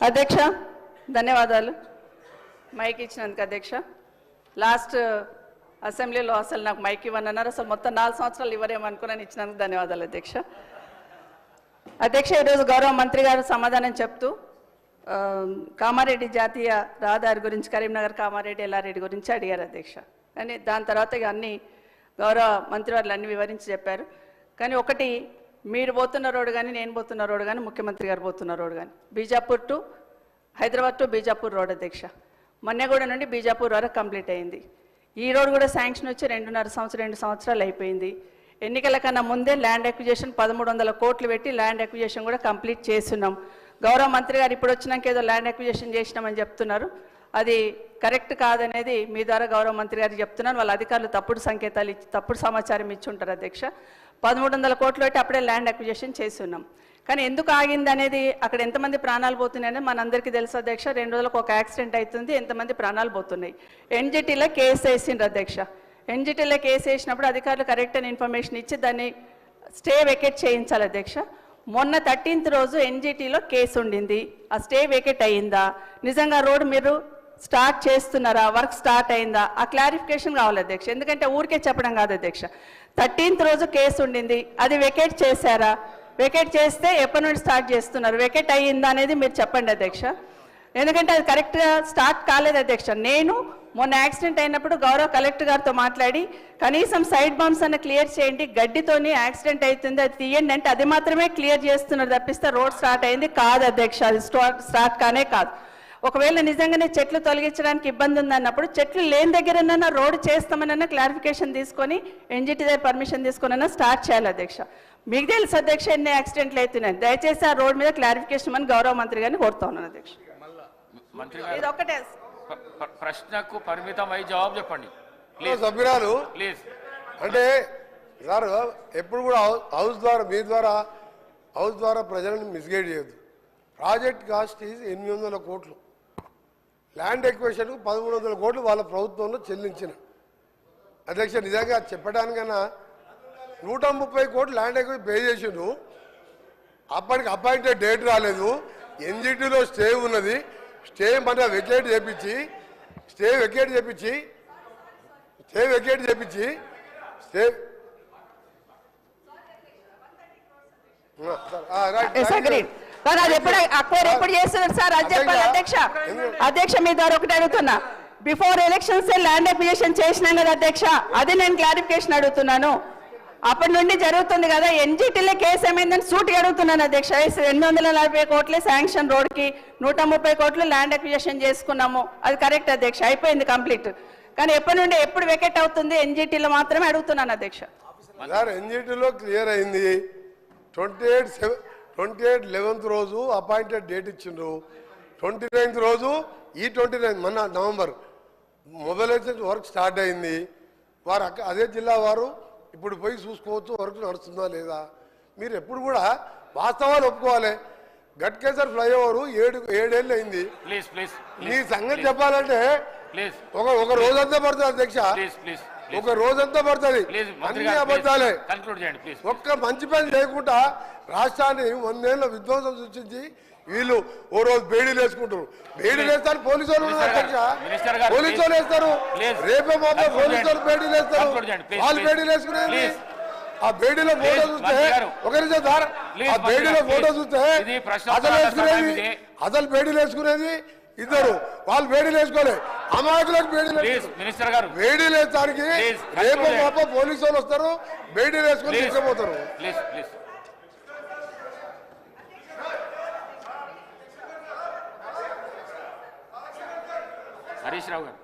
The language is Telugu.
అధ్యక్ష ధన్యవాదాలు. మైక్ ఇచ్చినందుకు అధ్యక్ష. లాస్ట్ అసెంబ్లీలో అసలు నాకు మైక్ ఇవ్వనన్నారు. అసలు మొత్తం నాలుగు సంవత్సరాలు ఇవ్వరేమనుకున్నాను ఇచ్చినందుకు ధన్యవాదాలు అధ్యక్ష. అధ్యక్ష ఈరోజు గౌరవ మంత్రి గారు సమాధానం చెప్తూ కామారెడ్డి జాతీయ రహదారి గురించి కరీంనగర్ కామారెడ్డి ఎల్లారెడ్డి గురించి అడిగారు అధ్యక్ష. కానీ దాని తర్వాత ఇక అన్ని గౌరవ మంత్రి వారు అన్ని వివరించి చెప్పారు. కానీ ఒకటి మీరు పోతున్న రోడ్డు కానీ నేను పోతున్న రోడ్డు కానీ ముఖ్యమంత్రి గారు పోతున్న రోడ్డు కానీ Bijapur to Hyderabad to Bijapur road అధ్యక్ష. మన్నెగూడ నుండి బీజాపూర్ వరకు కంప్లీట్ అయింది. ఈ రోడ్ కూడా శాంక్షన్ వచ్చి రెండున్నర సంవత్సరం రెండు సంవత్సరాలు అయిపోయింది. ఎన్నికల కన్నా ముందే ల్యాండ్ అక్విజేషన్ పదమూడు వందల కోట్లు పెట్టి ల్యాండ్ అక్విజేషన్ కూడా కంప్లీట్ చేస్తున్నాం. గౌరవ మంత్రి గారు ఇప్పుడు వచ్చినాక ఏదో ల్యాండ్ అక్విజేషన్ చేసినామని చెప్తున్నారు. అది కరెక్ట్ కాదనేది మీ ద్వారా గౌరవ మంత్రి గారు చెప్తున్నాను వాళ్ళ అధికారులు తప్పుడు సంకేతాలు ఇచ్చి తప్పుడు సమాచారం ఇచ్చి ఉంటారు అధ్యక్ష. పదమూడు వందల కోట్లు పెట్టి అప్పుడే ల్యాండ్ అక్విజేషన్ చేస్తున్నాం. కానీ ఎందుకు ఆగింది అనేది అక్కడ ఎంతమంది ప్రాణాలు పోతున్నాయని మనందరికీ తెలుసు అధ్యక్ష. రెండు రోజులకు ఒక యాక్సిడెంట్ అవుతుంది ఎంతమంది ప్రాణాలు పోతున్నాయి? ఎన్జిటీలో కేసు వేసిండ్రు అధ్యక్ష. ఎన్జిటీలో కేసు వేసినప్పుడు అధికారులు కరెక్ట్ అని ఇన్ఫర్మేషన్ ఇచ్చి దాన్ని స్టే వెకేట్ చేయించాలి అధ్యక్ష. మొన్న థర్టీన్త్ రోజు ఎన్జిటీలో కేసు ఉండింది. ఆ స్టే వెకేట్ అయ్యిందా? నిజంగా రోడ్డు మీరు స్టార్ట్ చేస్తున్నారా? వర్క్ స్టార్ట్ అయిందా? ఆ క్లారిఫికేషన్ కావాలి అధ్యక్ష. ఎందుకంటే ఊరికే చెప్పడం కాదు అధ్యక్ష. థర్టీన్త్ రోజు కేసు ఉండింది. అది వెకేట్ చేశారా? వెకేట్ చేస్తే ఎప్పటి నుండి స్టార్ట్ చేస్తున్నారు? వెకేట్ అయ్యిందా అనేది మీరు చెప్పండి అధ్యక్ష. ఎందుకంటే అది కరెక్ట్గా స్టార్ట్ కాలేదు అధ్యక్ష. నేను మొన్న యాక్సిడెంట్ అయినప్పుడు గౌరవ కలెక్టర్ గారితో మాట్లాడి కనీసం సైడ్ బాంబ్స్ అన్న క్లియర్ చేయండి గడ్డితోని యాక్సిడెంట్ అవుతుంది అది తీయండి అంటే అది మాత్రమే క్లియర్ చేస్తున్నారు తప్పిస్తే రోడ్ స్టార్ట్ అయింది కాదు అధ్యక్ష. అది స్టార్ట్ స్టార్ట్ కానే కాదు. ఒకవేళ నిజంగానే చెట్లు తొలగించడానికి ఇబ్బంది ఉందన్నప్పుడు చెట్లు లేని దగ్గరనన్నా రోడ్ చేస్తామనన్నా క్లారిఫికేషన్ తీసుకొని ఎన్జిటి దగ్గర పర్మిషన్ తీసుకొని స్టార్ట్ చేయాలి అధ్యక్ష. మీకు తెలుసు అధ్యక్ష ఎన్ని యాక్సిడెంట్లు అవుతున్నాయి. దయచేసి ఆ రోడ్ మీద క్లారిఫికేషన్ అని గౌరవ మంత్రి గారిని కోరుతా ఉన్నాను అధ్యక్ష. మంత్రి ఇది ప్ర- ప్రశ్నకు పరిమితం అయి జవాబు చెప్పండి. ప్లీజ్ సభ్యురాలు. ప్లీజ్. అంటే సార్ ఎప్పుడు కూడా హౌస్ ద్వారా మీ ద్వారా హౌస్ ద్వారా ప్రజలను మిస్గైడ్ చేయొద్దు. ప్రాజెక్ట్ కాస్ట్ ఈజ్ ఎనిమిది వందల కోట్లు. ల్యాండ్ ఎక్వేషన్కు పదమూడు వందల కోట్లు వాళ్ళ ప్రభుత్వంలో చెల్లించిన. అధ్యక్ష నిజంగా చెప్పడానికన్నా నూట ముప్పై కోట్లు ల్యాండ్ ఎక్వే పే చేసిండు అప్పటికి అపాయింటెడ్ డేట్ రాలేదు. ఎన్జిటీలో స్టే ఉన్నది. స్టే మన వెకేట్ చేపించి స్టే వెకేట్ చేపించి స్టే వెకేట్ చేపించి స్టే అగ్రీడ్ కానీ అది ఎప్పుడు అక్వైర్ ఎప్పుడు చేస్తున్నారు సార్? అది చెప్పాలి అధ్యక్ష. అధ్యక్ష మీ ద్వారా ఒకటి అడుగుతున్నా. బిఫోర్ ఎలక్షన్స్ ల్యాండ్ అప్లికేషన్ చేసినాం కదా అధ్యక్ష? అది నేను క్లారిఫికేషన్ అడుగుతున్నాను. అప్పటి నుండి జరుగుతుంది కదా ఎన్జిటీలో కేసు ఏమైందని సూటిగా అడుగుతున్నాను అధ్యక్ష. రెండు వందల నలభై కోట్లే శాంక్షన్ రోడ్కి నూట ముప్పై కోట్లు ల్యాండ్ అక్విజేషన్ చేసుకున్నాము. అది కరెక్ట్ అధ్యక్ష అయిపోయింది కంప్లీట్. కానీ ఎప్పటి నుండి ఎప్పుడు వెకెట్ అవుతుంది ఎన్జిటీలో మాత్రమే అడుగుతున్నాను అధ్యక్ష. ఎన్జిటీలో క్లియర్ అయింది. Twenty eight twenty eight eleventh రోజు అపాయింటెడ్ డేట్ ఇచ్చిండ్రు. ట్వంటీ నైన్త్ రోజు ఈ ట్వంటీ నైన్త్ మొన్న నవంబర్ మొబైలైజేషన్ వర్క్ స్టార్ట్ అయింది. వారు అక్క అదే జిల్లా వారు ఇప్పుడు పోయి చూసుకోవచ్చు వర్క్ నడుస్తుందా లేదా. మీరు ఎప్పుడు కూడా వాస్తవాలు ఒప్పుకోవాలి. గట్కేసర్ ఫ్లైఓవర్ ఏడు ఏడేళ్ళు అయింది. ప్లీజ్ ప్లీజ్ నీ సంగతి చెప్పాలంటే ప్లీజ్. ఒక ఒక రోజంతా పడుతుంది అధ్యక్ష. Please please. ఒక రోజంతా పడుతుంది మంత్రి అన్ని అబద్ధాలే కన్క్లూడ్ చేయండి ప్లీజ్ ఒక్క మంచి పని చేయకుండా రాష్ట్రాన్ని వందేళ్ళ విధ్వంసం సృష్టించి వీళ్ళు ఓ రోజు బేడీలు వేసుకుంటారు బేడీలు వేస్తారు పోలీసు వాళ్ళు పోలీసు వాళ్ళు. వేస్తారు. రేపే కన్క్లూడ్ పోలీసు వాళ్ళు. బేడీలు వేస్తారు వాళ్ళు. బేడీలు వేసుకునేది. ఆ బేడీలో ఫోటో చూస్తే మంత్రి గారు. ఒక నిమిషం సార్ ప్లీజ్, ఆ మంత్రి బేడీలో ఫోటో. చూస్తే అసలు వేసుకునేది. అసలు బేడీలు వేసుకునేది ఇద్దరు వాళ్ళు బేడీలు వేసుకోలే అమాయకులకు. మినిస్టర్ గారు. వేస్తానికి ప్లీజ్, రేపు మాప పోలీసు వాళ్ళు వస్తారు బేడీలు వేసుకొని తీసుకుపోతారు. హరీష్ రావు గారు.